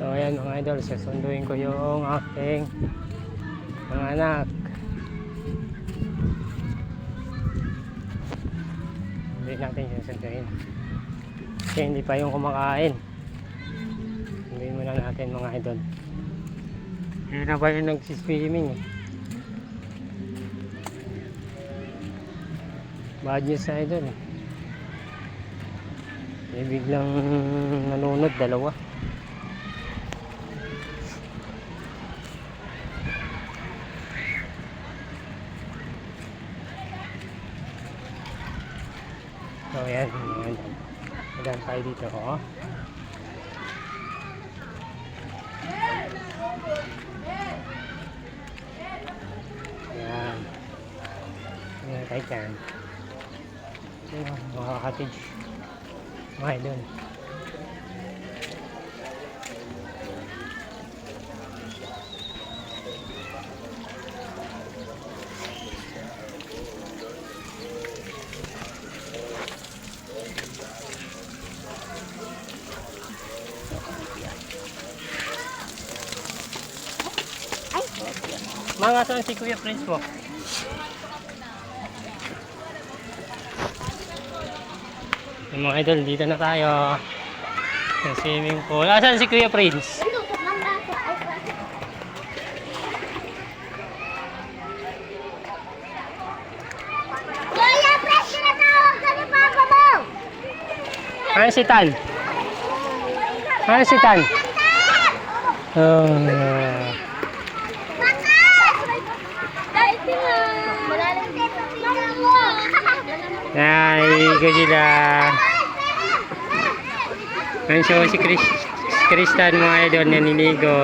So ayan mga idol, sasunduin ko yung aking mga anak. Hindi natin sasunduin. Kasi hindi pa yung kumakain. Hindi muna natin mga idol. Yun na ba yung nagsiswimming eh. Bad news sa idol eh. Eh, biglang nanonood dalawa. Ayan. Ayan. Ayan tayo dito. Oh. Ayan. Ayan tayo dyan. Ayan, mga cottage. Mga Mga saan si Kuya Prince mo? Yung mga idol, dito na tayo. Sa swimming pool. Asan si Kuya Prince? Ano si Tan? Ano si Tan? Oh, Malalim mo! ay, sila. Ang show si Chris, Kristan mga idol naniligo.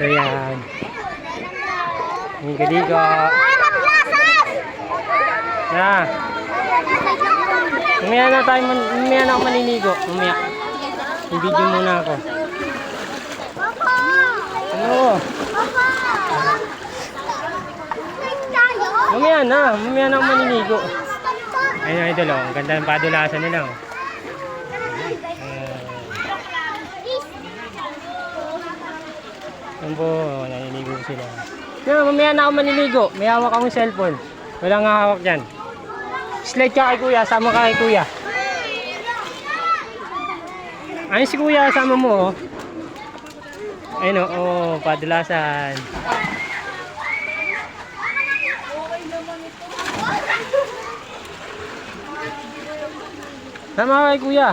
So yan. Naglasas! Na. Mamaya na tayo, mamaya na ako maniligo. Mamaya. I-video muna ako. Ano? Papa! Mamaya na. Mamaya na ako maniligo. Ayun idol oh. Ang ganda ng padulasan nila oh. Yan po, naniligo sila. Yeah, mamaya na ako maniligo. May hawak akong cellphone. Walang hawak dyan. Slide ka kay kuya, sama ka kay kuya. Ayun si kuya, sama mo oh. Ayun oh, oh padulasan. Sama ka kay kuya.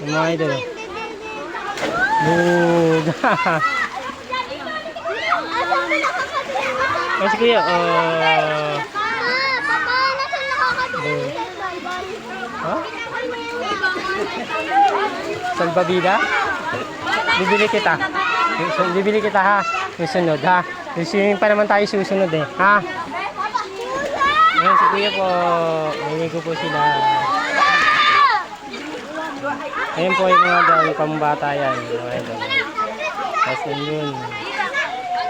Mga idol. Boog. Ay, si kuya, nakakatulong? Ha? Salbabida? Bibili kita. Susunod- Bibili kita ha. Susunod ha. Swimming pa naman tayo susunod eh. Ha? Ayan si kuya po. Niligo po sila. Ayan po yung mga dami pambata yan. Mga idol. Tapos yun yun.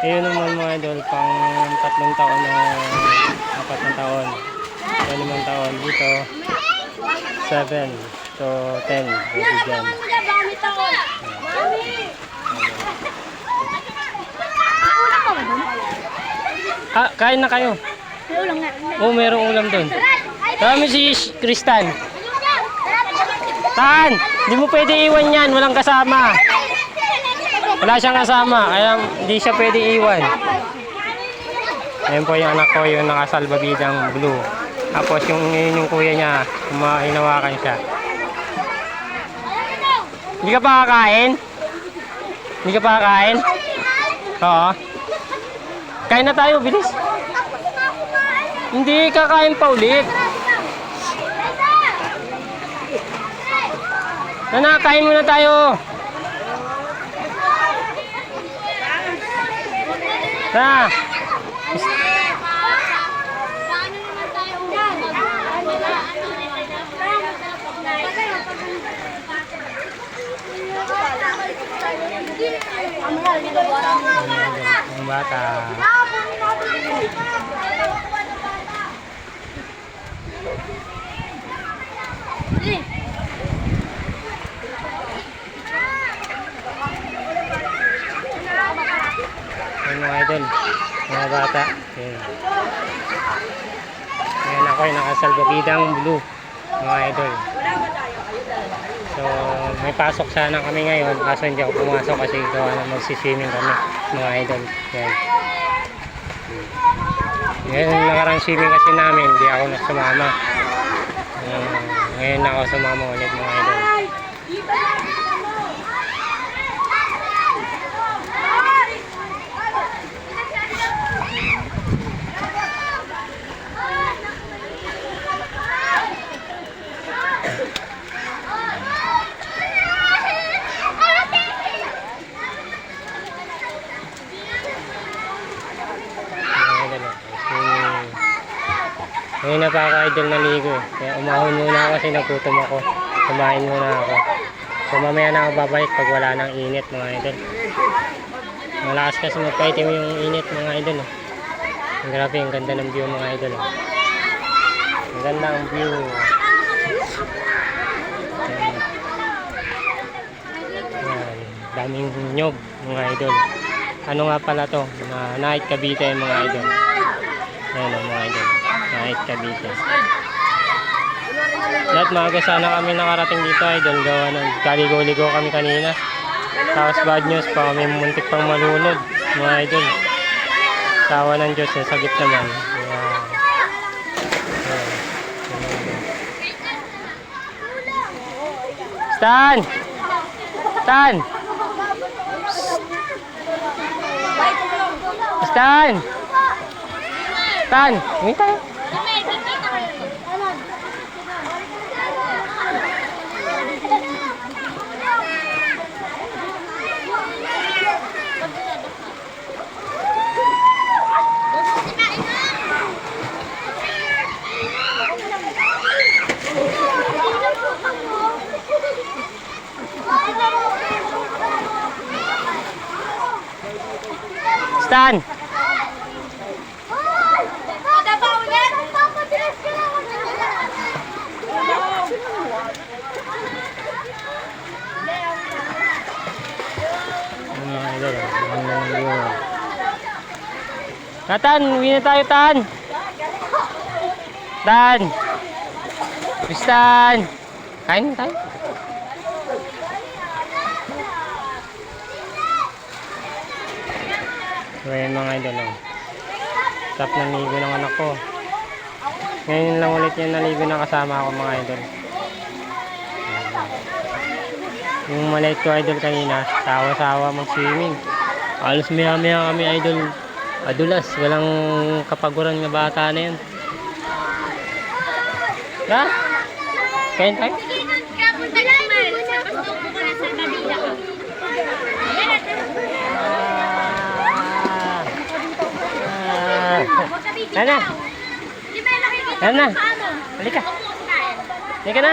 Ayun naman mga idol. Pang tatlong taon na apat na taon. O limang taon. Dito 7 to 10. Pwede dyan. Ah, kain na kayo. Oo, oh, merong ulam doon. Dami si Kristan. Tan, di mo pwede iwan yan. Walang kasama. Wala siyang kasama. Kaya hindi siya pwede iwan. Ayan po yung anak ko, yung nakasalbabidang blue. Tapos yung, yun yung kuya niya, hinawakan siya. Hindi ka pa kakain? Hindi ka pa kakain? Oo. Kain na tayo, bilis. Hindi, kakain pa ulit. Nana, kain muna tayo. Na. Ang bata. Idol. Mga bata. Ayan. Ayan ako ay nakasalbabidang blue. Mga idol. So, may pasok sana kami ngayon. Kaso hindi ako pumasok kasi gawa na magsiswimming kami. Mga idol. Ayan. Ngayon, nakarang swimming kasi namin. Hindi ako nasumama. Uh, ngayon ako sumama ulit mga idol. Mga idol. oh. Swimming. Ngayon na pa ako idol naligo. eh. Kaya umahon muna kasi nagutom ako. Kumain muna ako. So mamaya na ako babalik pag wala nang init mga idol. Malakas kasi magpaitim yung init mga idol. Oh. Ang grabe, ang ganda ng view mga idol. Oh. Ang ganda ang view. Daming nyog mga idol. Ano nga pala to? Na Night Cavite mga idol. Ayan mga idol. Night Cavite. Lahat maaga sana kami nakarating dito idol. Gawa nun. Kaligo-ligo kami kanina. Tapos bad news pa kami muntik pang malunod mga idol. Tawa ng Diyos. Nasagip naman. Ayan. Ayan. Stan! Stan! Stan! Stan! Huwag tayo. Stan! Mga idol, ah. Ang ganda ng view, ah. Tatan, uwi na tayo, Tan! Tan! Tristan! Kain tayo. Ayan mga idol, oh. Tap na ligo ng anak ko. Ngayon lang ulit yung naligo na kasama ako mga idol. Yung maliit ko idol kanina, sawa-sawa mag-swimming. Alos maya-maya kami idol. Adulas, walang kapaguran nga bata na yan. Ha? Kain tayo? Ah. Ah. Nana, Nana, halika. Halika na.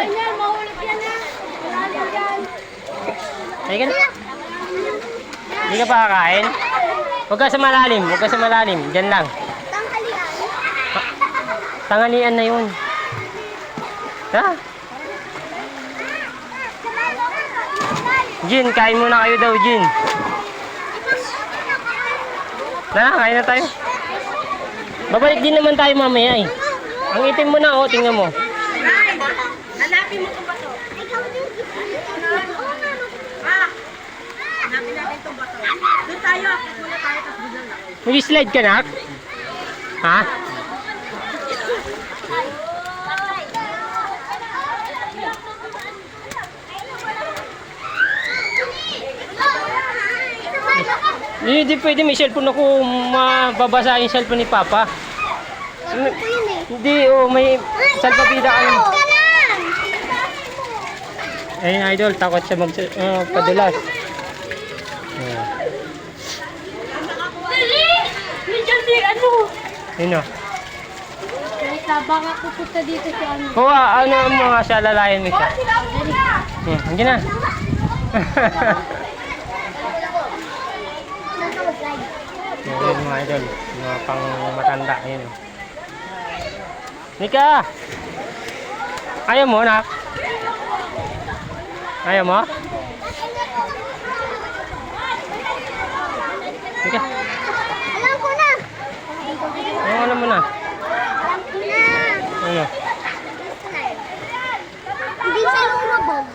Halika na. Hindi ka pa kakain? Huwag ka sa malalim, huwag ka sa malalim. Diyan lang. Tangalian na yun. Ha? Jin, kain muna kayo daw, Jin. Na, kain na tayo. Babalik din naman tayo mamaya eh. Ang itim mo na, oh, tingnan mo. Hanapin mo itong bato. Ah! Hanapin natin itong bato. Doon tayo, akit muna tayo, tapos doon lang. Mag-slide ka, nak? Ha? Hindi pwede may cellphone ako mababasa yung cellphone ni Papa. Hindi, oh, may salpabida ka naman. Ayun, idol, takot siya mag uh, padulas. Dali! Nandiyan di ano? Yun o. Wait lang, baka pupunta dito si ano. Kuha, ano ang mga siya, lalayan mo siya. Hmm, hindi na. Yun mga idol, mga pang matanda, yun o. Nika! Ayaw mo, nak? Ayaw mo? Nika. Alam Yung alam mo na. Ano? Hindi siya lumabog.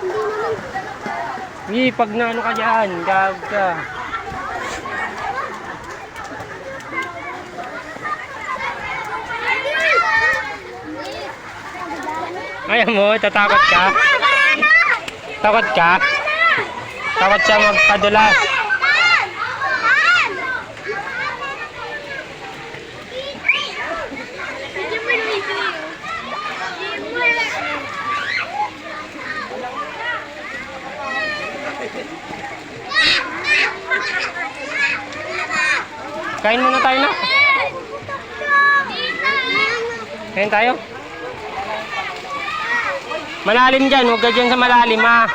Hindi naman. Hindi, pag naano ka dyan, gag ka. Ayaw mo, tatakot ka? Takot ka? Takot siya magpadulas. Kain muna tayo na. Kain tayo. Malalim dyan, huwag ka dyan sa malalim ha.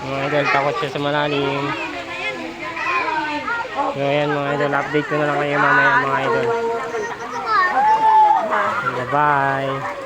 Mga idol, takot siya sa malalim. So mga idol, update ko na lang kayo mamaya mga idol. Bye-bye.